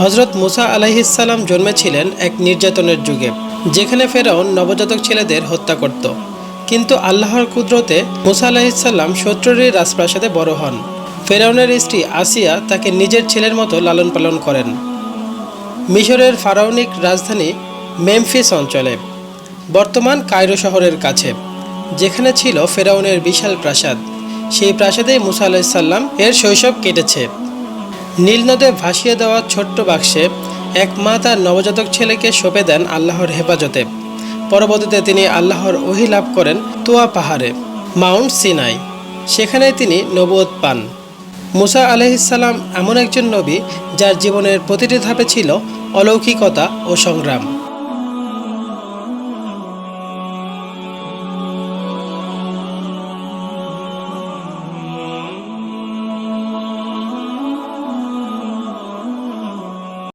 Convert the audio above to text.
হজরত মুসা আলাইহিসাল্লাম জন্মেছিলেন এক নির্যাতনের যুগে, যেখানে ফেরাউন নবজাতক ছেলেদের হত্যা করত। কিন্তু আল্লাহর কুদরতে মুসা আলাইহিসাল্লাম শত্রুরই রাজপ্রাসাদে বড় হন। ফেরাউনের স্ত্রী আসিয়া তাকে নিজের ছেলের মতো লালন পালন করেন। মিশরের ফারাউনিক রাজধানী মেমফিস অঞ্চলে, বর্তমান কায়রো শহরের কাছে, যেখানে ছিল ফেরাউনের বিশাল প্রাসাদ। সেই প্রাসাদেই মুসা আলাইসাল্লাম এর শৈশব কেটেছে। নীল নদে ভাসিয়ে দেওয়া ছোট্ট বাক্সে এক মা তার নবজাতক ছেলেকে সঁপে দেন আল্লাহর হেফাজতে। পরবর্তীতে তিনি আল্লাহর ওহি লাভ করেন তোয়া পাহাড়ে, মাউন্ট সিনাই। সেখানে তিনি নবুয়ত পান। মুসা আলহিসাল্লাম এমন একজন নবী যার জীবনের প্রতিটি ধাপে ছিল অলৌকিকতা ও সংগ্রাম।